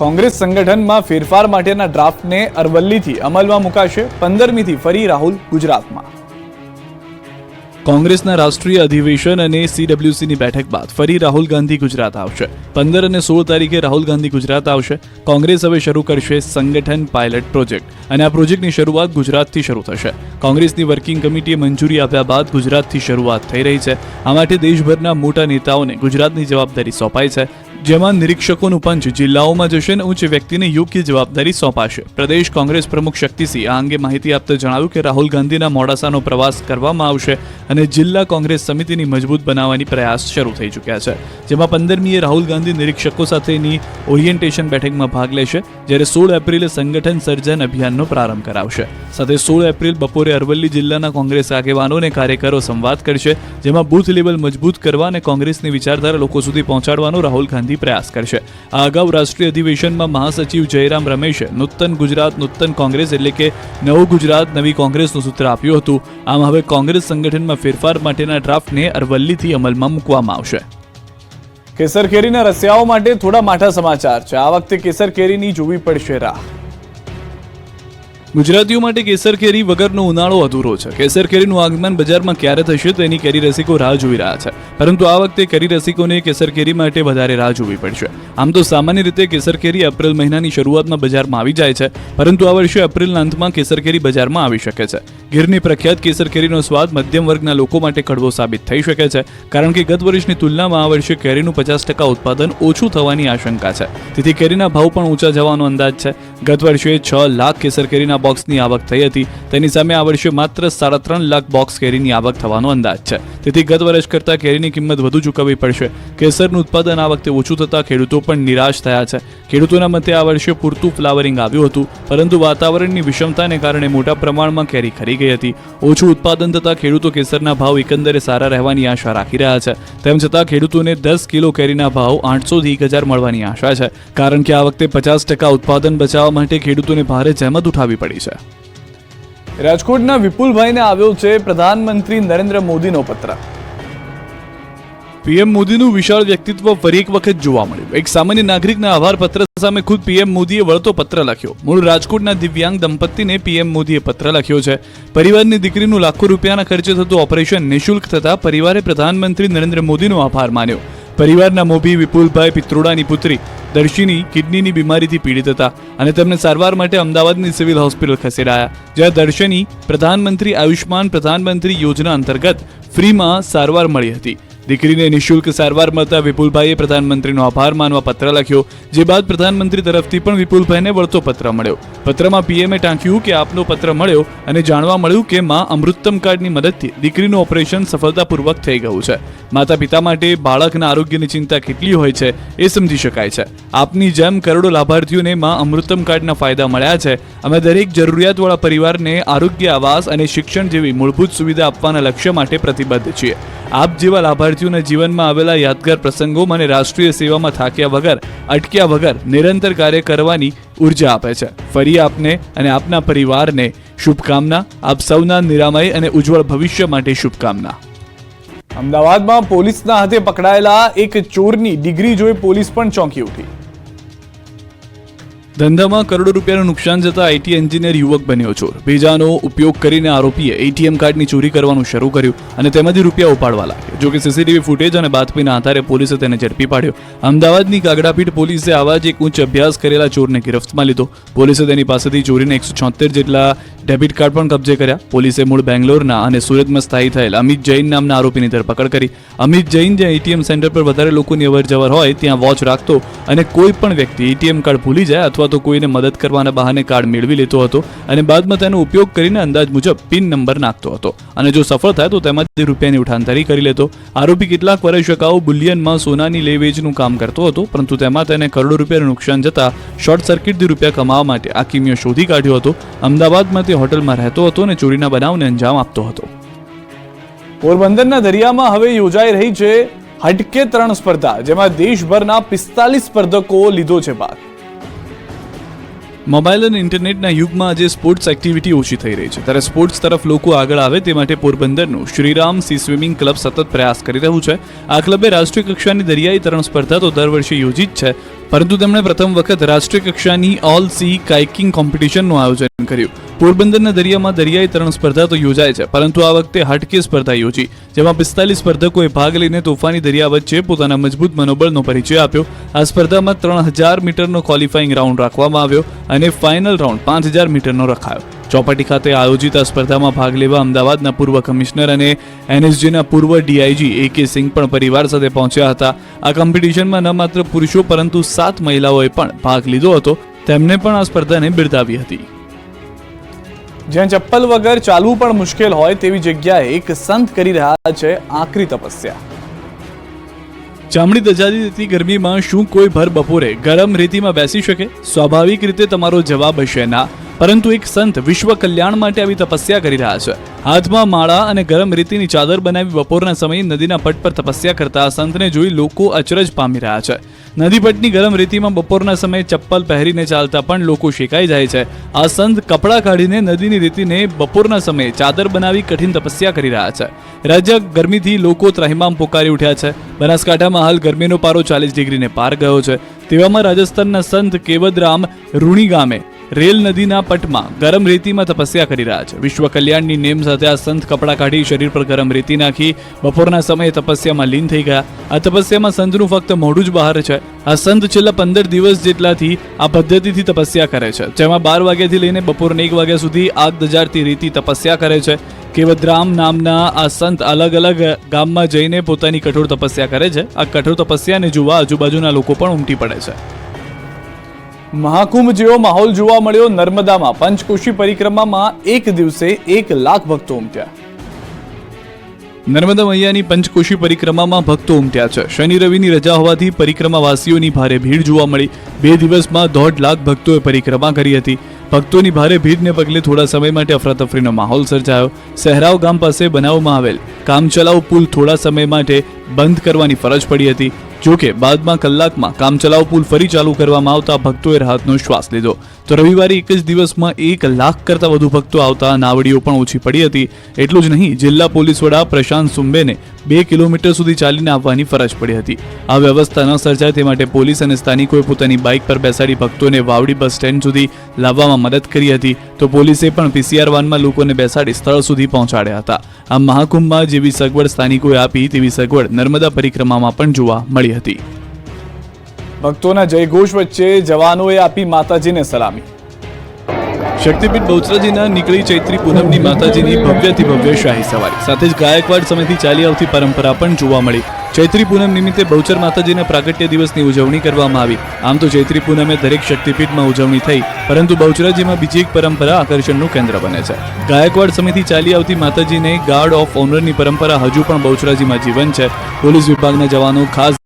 કોંગ્રેસ સંગઠનમાં ફેરફાર માટેના ડ્રાફ્ટને અરવલ્લીથી અમલમાં મુકાશે પંદરમીથી ફરી રાહુલ ગુજરાતમાં. કોંગ્રેસના રાષ્ટ્રીય અધિવેશન અને સીડબ્લ્યુસીની બેઠક બાદ ફરી રાહુલ ગાંધી ગુજરાત આવશે. પંદર અને સોળ તારીખે રાહુલ ગાંધી ગુજરાત આવશે. કોંગ્રેસ હવે શરૂ કરશે સંગઠન પાયલટ પ્રોજેક્ટ અને આ પ્રોજેક્ટની શરૂઆત ગુજરાતથી શરૂ થશે. કોંગ્રેસની વર્કિંગ કમિટીએ મંજૂરી આપ્યા બાદ ગુજરાતથી શરૂઆત થઈ રહી છે. આ માટે દેશભરના મોટા નેતાઓને ગુજરાતની જવાબદારી સોંપાઈ છે. જેમાં નિરીક્ષકોનું પંચ જિલ્લાઓમાં જશે અને ઉચ્ચ વ્યક્તિને યોગ્ય જવાબદારી સોંપાશે. પ્રદેશ કોંગ્રેસ પ્રમુખ શક્તિસિંહ આ અંગે માહિતી આપતા જણાવ્યું કે રાહુલ ગાંધીના મોડાસાનો પ્રવાસ કરવામાં આવશે અને જિલ્લા કોંગ્રેસ સમિતિની મજબૂત બનાવવાની પ્રયાસ શરૂ થઈ ચૂક્યા છે. જેમાં પંદરમીએ રાહુલ ગાંધી નિરીક્ષકો સાથેની ઓરિએન્ટેશન બેઠકમાં ભાગ લેશે, જ્યારે સોળ એપ્રિલે સંગઠન સર્જન અભિયાનનો પ્રારંભ કરાવશે. સાથે સોળ એપ્રિલ બપોરે અરવલ્લી જિલ્લાના કોંગ્રેસ આગેવાનો અને કાર્યકરો સંવાદ કરશે, જેમાં બૂથ લેવલ મજબૂત કરવા અને કોંગ્રેસની વિચારધારા લોકો સુધી પહોંચાડવાનો રાહુલ ગાંધી પ્રયાસ કરશે. આ અગાઉ રાષ્ટ્રીય અધિવેશનમાં મહાસચિવ જયરામ રમેશે નૂતન ગુજરાત, નૂતન કોંગ્રેસ એટલે કે નવું ગુજરાત, નવી કોંગ્રેસનું સૂત્ર આપ્યું હતું. આમ હવે કોંગ્રેસ સંગઠનમાં ફેરફાર માટેના ડ્રાફ્ટને અરવલ્લીથી અમલમાં મૂકવામાં આવશે. કેસર કેરીના રસિયાઓ માટે થોડા માઠા સમાચાર છે. આ વખતે કેસર કેરીની જોવી પડશે રાહ. ગુજરાતીઓ માટે કેસર કેરી વગરનો ઉનાળો અધૂરો છે. કેસર કેરીનું આગમન બજારમાં ક્યારે થશે તેની કેરી રસિકો રાહ જોઈ રહ્યા છે. પરંતુ આ વખતે કેરી રસિકોને કેસર કેરી માટે વધારે રાહ જોવી પડશે. આમ તો સામાન્ય રીતે કેસર કેરી એપ્રિલ મહિનાની શરૂઆતમાં બજારમાં આવી જાય છે, પરંતુ આ વર્ષે એપ્રિલના અંતમાં કેસર કેરી બજારમાં આવી શકે છે. ગીરની પ્રખ્યાત કેસર કેરીનો સ્વાદ મધ્યમ વર્ગના લોકો માટે કડવો સાબિત થઈ શકે છે, કારણ કે ગત વર્ષની તુલનામાં આ વર્ષે કેરીનું પચાસ ટકા ઉત્પાદન ઓછું થવાની આશંકા છે. તેથી કેરીના ભાવ પણ ઊંચા જવાનો અંદાજ છે. ગત વર્ષે છ લાખ કેસર કેરીના બોક્સની આવક થઈ હતી. તેની સામે આ વર્ષે માત્ર સાડા ત્રણ લાખ બોક્સ કેરીની આવક થવાનો અંદાજ છે. તેથી ગત વર્ષ કરતાં કેરીની કિંમત વધુ ચૂકવવી પડશે. કેસરનું ઉત્પાદન આ વખતે ઓછું થતાં ખેડૂતો પણ નિરાશ થયા છે. ખેડૂતોના મતે આ વર્ષે પૂરતું ફ્લાવરિંગ આવ્યું હતું, પરંતુ વાતાવરણની વિષમતાને કારણે મોટા પ્રમાણમાં કેરી ખરી ગઈ હતી. ઓછું ઉત્પાદન થતાં ખેડૂતો કેસરના ભાવ એકંદરે સારા રહેવાની આશા રાખી રહ્યા છે. તેમ છતાં ખેડૂતોને દસ કિલો કેરીના ભાવ આઠસોથી એક હજાર મળવાની આશા છે. કારણ કે આ વખતે પચાસ ટકા ઉત્પાદન બચાવવા માટે ખેડૂતોને ભારે જહેમત ઉઠાવી પડી છે. રાજકોટના વિપુલભાઈને આવ્યો છે પ્રધાનમંત્રી નરેન્દ્ર મોદીનો પત્ર. પીએમ મોદીનું વિશાળ વ્યક્તિત્વ ફરી એક વખત જોવા મળ્યું. એક સામાન્ય નાગરિકના આભાર પત્ર સામે ખુદ પીએમ મોદીએ વળતો પત્ર લખ્યો. મૂળ રાજકોટના દિવ્યાંગ દંપતીને પીએમ મોદીએ પત્ર લખ્યો છે. પરિવારની દીકરીનું લાખો રૂપિયાના ખર્ચે થતું ઓપરેશન નિઃશુલ્ક થતા પરિવારે પ્રધાનમંત્રી નરેન્દ્ર મોદીનો આભાર માન્યો. પરિવારના મોભી વિપુલભાઈ પિત્રોડાની પુત્રી દર્શિની કિડનીની બીમારીથી પીડિત હતા અને તેમને સારવાર માટે અમદાવાદની સિવિલ હોસ્પિટલ ખસેડાયા, જ્યાં દર્શની પ્રધાનમંત્રી આયુષ્માન પ્રધાનમંત્રી યોજના અંતર્ગત ફ્રીમાં સારવાર મળી હતી. દીકરીને નિઃશુલ્ક સારવાર મળતા વિપુલભાઈએ પ્રધાનમંત્રીનો આભાર માનવા પત્ર લખ્યો, જે બાદ પ્રધાનમંત્રી તરફથી પણ વિપુલભાઈને વળતો પત્ર મળ્યો. પત્રમાં પીએમએ ટાંક્યું કે આપનો પત્ર મળ્યો અને જાણવા મળ્યું કે માં અમૃતમ કાર્ડની મદદથી દીકરીનું ઓપરેશન સફળતાપૂર્વક થઈ ગયું છે. માતા પિતા માટે બાળકના આરોગ્યની ચિંતા કેટલી હોય છે એ સમજી શકાય છે. આપની જેમ કરોડો લાભાર્થીઓને માં અમૃતમ કાર્ડના ફાયદા મળ્યા છે. અમે દરેક જરૂરિયાતવાળા પરિવારને આરોગ્ય આવાસ અને શિક્ષણ જેવી મૂળભૂત સુવિધા આપવાના લક્ષ્ય માટે પ્રતિબદ્ધ છીએ. આપ જેવા લાભાર્થીઓના જીવનમાં આવેલા યાદગાર પ્રસંગો મને રાષ્ટ્રીય સેવામાં થાક્યા વગર, અટક્યા વગર નિરંતર કાર્ય કરવાની ઊર્જા આપે છે. ફરી આપને અને આપના પરિવારને શુભકામના. આપ સૌના નિરામય અને ઉજ્જવળ ભવિષ્ય માટે શુભકામના. અમદાવાદમાં પોલીસના હાથે પકડાયેલા એક ચોરની ડિગ્રી જોઈ પોલીસ પણ ચોંકી ઉઠી. ધંધામાં કરોડો રૂપિયાનું નુકસાન જતા આઈટી એન્જિનિયર યુવક બન્યો ચોર. ભેજાનો ઉપયોગ કરીને આરોપીએ એટીએમ કાર્ડની ચોરી કરવાનું શરૂ કર્યું અને તેમાંથી રૂપિયા ઉપાડવા લાગ્યો. જો કે સીસીટીવી ફૂટેજ અને બાતમીના આધારે પોલીસે તેને ઝડપી પાડ્યો. અમદાવાદની કાગડાપીઠ પોલીસે આવા જ એક ઉચ્ચ અભ્યાસ કરેલા ચોરને ગિરફ્તમાં લીધો. પોલીસે તેની પાસેથી ચોરીને એકસો છોતેર જેટલા ડેબિટ કાર્ડ પણ કબજે કર્યા. પોલીસે મૂળ બેંગ્લોરના અને સુરતમાં સ્થાયી થયેલ અમિત જૈન નામના આરોપીની ધરપકડ કરી. અમિત જૈન જ્યાં એટીએમ સેન્ટર પર વધારે લોકોની અવર જવર હોય, ત્યાં વોચ રાખતો અને કોઈ પણ વ્યક્તિ એટીએમ કાર્ડ ભૂલી જાય અથવા તો કોઈને મદદ કરવાના બહાને કાર્ડ મેળવી લેતો હતો અને બાદમાં તેનો ઉપયોગ કરીને અંદાજ મુજબ પિન નંબર નાખતો હતો. અને જો સફળ થાય તો તેમાંથી રૂપિયાની ઉઠાંતરી કરી લેતો. આરોપી કેટલાક વર્ષ અગાઉ બુલિયનમાં સોનાની લે કામ કરતો હતો, પરંતુ તેમાં તેને કરોડો રૂપિયાનું નુકસાન જતા શોર્ટ સર્કિટથી રૂપિયા કમાવા માટે આ કિમિયો શોધી કાઢ્યો હતો. અમદાવાદમાં તે હોટલમાં રહેતો હતો અને ચોરીના બનાવને અંજામ આપતો હતો. પોરબંદરના દરિયામાં હવે યોજાઈ રહી છે હટકે ત્રણ સ્પર્ધા, જેમાં દેશભરના પિસ્તાલીસ સ્પર્ધકો લીધો છે ભાગ મોબાઈલ અને ઇન્ટરનેટના યુગમાં આજે સ્પોર્ટ્સ એક્ટિવિટી ઓછી થઈ રહી છે. ત્યારે સ્પોર્ટ્સ તરફ લોકો આગળ આવે તે માટે પોરબંદરનું શ્રીરામ સી સ્વિમિંગ ક્લબ સતત પ્રયાસ કરી રહ્યું છે. આ ક્લબે રાષ્ટ્રીય કક્ષાની દરિયાઈ તરણ સ્પર્ધા તો દર વર્ષે યોજી જ છે. પરંતુ તેમણે પ્રથમ વખત રાષ્ટ્રીય કક્ષાની ઓલ સી કાઇકિંગ કોમ્પિટિશનનું આયોજન કર્યું. પોરબંદરના દરિયામાં દરિયાઈ તરણ સ્પર્ધા તો યોજાય છે, પરંતુ આ વખતે હાટકે સ્પર્ધા યોજી, જેમાં પિસ્તાલીસ સ્પર્ધકોએ ભાગ લઈને તોફાની દરિયા વચ્ચે પોતાના મજબૂત મનોબળનો પરિચય આપ્યો. આ સ્પર્ધામાં ત્રણ હજાર મીટરનો ક્વોલિફાઇંગ રાઉન્ડ રાખવામાં આવ્યો અને ફાઇનલ રાઉન્ડ પાંચ હજાર મીટરનો રખાયો. ચોપાટી ખાતે આયોજિત આ સ્પર્ધામાં ભાગ લેવા અમદાવાદના પૂર્વ કમિશનર અને એનએસજીના પૂર્વ ડીઆઈજી એ કે સિંહ પણ પરિવાર સાથે પહોંચ્યા હતા. આ કોમ્પિટિશનમાં ન માત્ર પુરુષો પરંતુ સાત મહિલાઓએ પણ ભાગ લીધો હતો. તેમને પણ આ સ્પર્ધાને બિરદાવી હતી. જ્યાં ચપ્પલ વગર ચાલવું પણ મુશ્કેલ હોય તેવી જગ્યાએ એક સંત કરી રહ્યા છે આકરી તપસ્યા. ચામડી દજાતી દેતી ગરમીમાં શું કોઈ ભર બપોરે? ગરમ રેતીમાં બેસી શકે? સ્વાભાવિક રીતે તમારો જવાબ હશે ના. પરંતુ એક સંત વિશ્વ કલ્યાણ માટે આવી તપસ્યા કરી રહ્યા છે. હાથમાં માળા અને ગરમ રીતિની ચાદર બનાવી બપોરના સમયે નદીના પટ પર તપસ્યા કરતા સંતને જોઈ લોકો અચરજ પામી રહ્યા છે. નદી પટની ગરમ રીતિમાં બપોરના સમયે ચપ્પલ પહેરીને ચાલતા પણ લોકો શેકાઈ જાય છે. આ સંત કપડાં કાઢીને નદીની રીતિને બપોરના સમયે ચાદર બનાવી કઠિન તપસ્યા કરી રહ્યા છે. રાજ્ય ગરમીથી લોકો ત્રાહિમામ પોકારી ઉઠ્યા છે. બનાસકાંઠામાં હાલ ગરમીનો પારો ચાલીસ ડિગ્રીને પાર ગયો છે. તેવામાં રાજસ્થાનના સંત કેવદરામ રૂણી ગામે રેલ નદીના પટમાં ગરમ રેતીમાં તપસ્યા કરી રહ્યા છે. વિશ્વ કલ્યાણની નેમ સાથે આ સંત કપડાં કાઢી શરીર પર ગરમ રેતી નાખી બપોરના સમયે તપસ્યામાં લીન થઈ ગયા. આ તપસ્યામાં સંતનું ફક્ત મોઢું જ બહાર છે. આ સંત છેલ્લા પંદર દિવસ જેટલાથી આ પદ્ધતિથી તપસ્યા કરે છે. જેમાં બાર વાગ્યાથી લઈને બપોરના એક વાગ્યા સુધી આગ દજાડતી રીતિ તપસ્યા કરે છે. કેવદરામ નામના આ સંત અલગ અલગ ગામમાં જઈને પોતાની કઠોર તપસ્યા કરે છે. આ કઠોર તપસ્યાને જોવા આજુબાજુના લોકો પણ ઉમટી પડે છે. મહાકુંભ જેવો માહોલ જોવા મળ્યો નર્મદામાં. પંચકોશી પરિક્રમામાં એક દિવસે એક લાખ ભક્તો ઉમટ્યા. નર્મદા મૈયાની પંચકોશી પરિક્રમામાં ભક્તો ઉમટ્યા છે. શનિ રવિની રજા હોવાથી પરિક્રમાવાસીઓની ભારે ભીડ જોવા મળી. બે દિવસમાં દોઢ લાખ ભક્તોએ પરિક્રમા કરી હતી. ભક્તોની ભારે ભીડને પગલે થોડા સમય માટે અફરાતફરીનો માહોલ સર્જાયો. સહેરાવ ગામ પાસે બનાવવામાં આવેલ કામચલાઉ પુલ થોડા સમય માટે બંધ કરવાની ફરજ પડી હતી. જો કે બાદમાં કલાકમાં કામચલાઉ પુલ ફરી ચાલુ કરવામાં આવતા ભક્તોએ રાહતનો શ્વાસ લીધો. તો રવિવારે એક જ દિવસમાં એક લાખ કરતાં વધુ ભક્તો આવતા નાવડીઓ પણ ઓછી પડી હતી. એટલું જ નહીં, જિલ્લા પોલીસ વડા પ્રશાંત સુંબેને બે કિલોમીટર સુધી ચાલીને આવવાની ફરજ પડી હતી. આ વ્યવસ્થા ન સર્જાય તે માટે પોલીસ અને સ્થાનિકોએ પોતાની બાઇક પર બેસાડી ભક્તોને વાવડી બસ સ્ટેન્ડ સુધી લાવવામાં મદદ કરી હતી. તો પોલીસે પણ પીસીઆર વાનમાં લોકોને બેસાડી સ્થળ સુધી પહોંચાડ્યા હતા. આ મહાકુંભમાં જેવી સગવડ સ્થાનિકોએ આપી, તેવી સગવડ નર્મદા પરિક્રમામાં પણ જોવા મળી હતી. ભક્તોના જયઘોષ વચ્ચે જવાનોએ આપી માતાજીને સલામી. શક્તિપીઠ બહુચરાજીના નીકળી ચૈત્રી પૂનમની માતાજીની ભવ્યથી ભવ્ય શાહી સવારી. સાથે જ ગાયકવાડ સમયથી ચાલી આવતી પરંપરા પણ જોવા મળી. ચૈત્રી પૂનમ નિમિત્તે બહુચર માતાજીના પ્રાગટ્ય દિવસની ઉજવણી કરવામાં આવી. આમ તો ચૈત્રી પૂનમે દરેક શક્તિપીઠમાં ઉજવણી થઈ, પરંતુ બહુચરાજીમાં બીજી એક પરંપરા આકર્ષણનું કેન્દ્ર બને છે. ગાયકવાડ સમયથી ચાલી આવતી માતાજીને ગાર્ડ ઓફ ઓનરની પરંપરા હજુ પણ બહુચરાજીમાં જીવન છે. પોલીસ વિભાગના જવાનો ખાસ